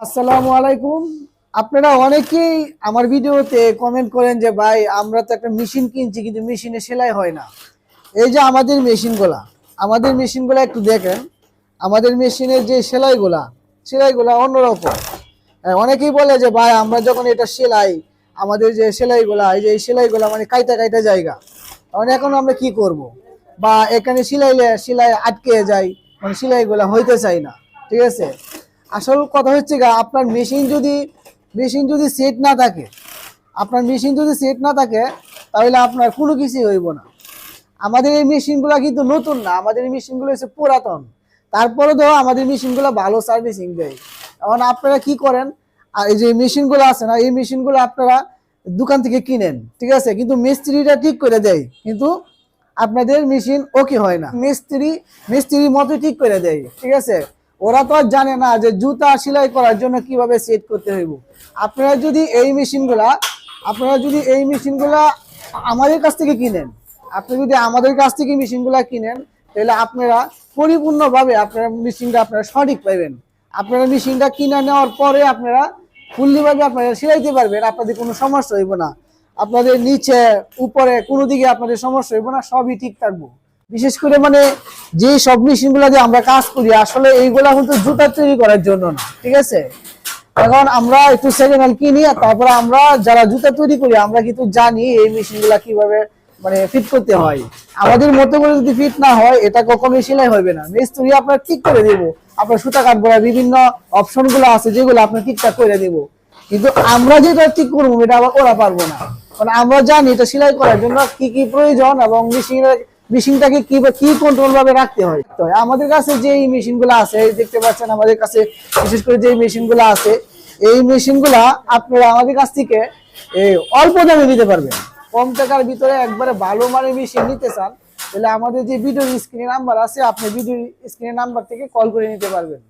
আসসালামু আলাইকুম। আপনারা অনেকেই আমার ভিডিওতে কমেন্ট করেন যে ভাই আমরা তো একটা মেশিন কিনছি কিন্তু মেশিনে সেলাই হয় না। এই যে আমাদের মেশিনগুলা আমাদের মেশিনগুলা একটু দেখেন। আমাদের মেশিনের যে সেলাইগুলা সেলাইগুলা অন্যরকম। হ্যাঁ, অনেকেই বলে যে ভাই আমরা যখন এটা সেলাই আমাদের যে সেলাইগুলা এই যে এই সেলাইগুলা মানে কাইটা কাইটা জায়গা। তখন এখন আমরা কি করব? বা এখানে সিলাইলে সেলাই আটকে যায় মানে সেলাইগুলা হইতে চাই না। ঠিক আছে? আসল কথা হচ্ছে গা, আপনার মেশিন যদি মেশিন যদি সেট না থাকে, আপনার মেশিন যদি সেট না থাকে, তাহলে আপনার কোনো কিছুই হইব না। আমাদের এই মেশিনগুলো কিন্তু নতুন না, আমাদের এই মেশিনগুলো হচ্ছে পুরাতন। তারপরে ধরো আমাদের মেশিনগুলো ভালো সার্ভিসিং দেয়। এখন আপনারা কি করেন, আর এই যে মেশিনগুলো আছে না, এই মেশিনগুলো আপনারা দোকান থেকে কিনেন, ঠিক আছে? কিন্তু মিস্ত্রিটা ঠিক করে দেয়, কিন্তু আপনাদের মেশিন ওকে হয় না। মিস্ত্রি, মিস্ত্রির মতো ঠিক করে দেয়, ঠিক আছে? ওরা তো আর জানে না যে জুতা সেলাই করার জন্য কীভাবে সেট করতে হইব। আপনারা যদি এই মেশিনগুলা, আপনারা যদি এই মেশিনগুলা আমাদের কাছ থেকে কিনেন, আপনি যদি আমাদের কাছ থেকে মেশিনগুলা কিনেন, তাহলে আপনারা পরিপূর্ণভাবে আপনারা মেশিনটা আপনারা সঠিক পাইবেন। আপনারা মেশিনটা কিনে নেওয়ার পরে আপনারা ফুল্লিভাবে আপনারা সেলাইতে পারবেন, আপনাদের কোনো সমস্যা হইব না। আপনাদের নিচে, উপরে কোনো দিকে আপনাদের সমস্যা হইব না, সবই ঠিক থাকব। বিশেষ করে মানে যে সব মেশিনগুলা দিয়ে আমরা কাজ করি, আসলে এইগুলা কিন্তু জুতা তৈরি করার জন্য না, ঠিক আছে? এখন আমরা একটু সেকেন্ড হ্যান্ড কিনি, আর তারপরে আমরা যারা জুতা তৈরি করি, আমরা কিন্তু জানি এই মেশিনগুলা কীভাবে মানে ফিট করতে হয়। আমাদের মতো করে যদি ফিট না হয়, এটা কখনোই সেলাই হবে না। মিস্ত্রি আপনার ঠিক করে দেব। আপনার সুতা কাটবো বিভিন্ন অপশনগুলো আছে, যেগুলো আপনার ঠিকঠাক করে দেব। কিন্তু আমরা যেটা ঠিক করব, এটা আবার ওরা পারব না। মানে আমরা জানি এটা সেলাই করার জন্য কি কি প্রয়োজন এবং মেশিনের মেশিনটাকে কি বা কি কন্ট্রোল ভাবে রাখতে হয়? তো আমাদের কাছে যে মেশিনগুলো আছে দেখতে পাচ্ছেন আমাদের কাছে, বিশেষ করে যে মেশিনগুলো আছে, এই মেশিনগুলা আপনারা আমাদের কাছ থেকে অল্প দামে নিতে পারবেন। কম টাকার ভিতরে একবারে ভালো মানের মেশিন নিতে চান, তাহলে আমাদের যে ভিডিও স্ক্রিনে নাম্বার আছে, আপনি ভিডিও স্ক্রিনের নাম্বার থেকে কল করে নিতে পারবেন।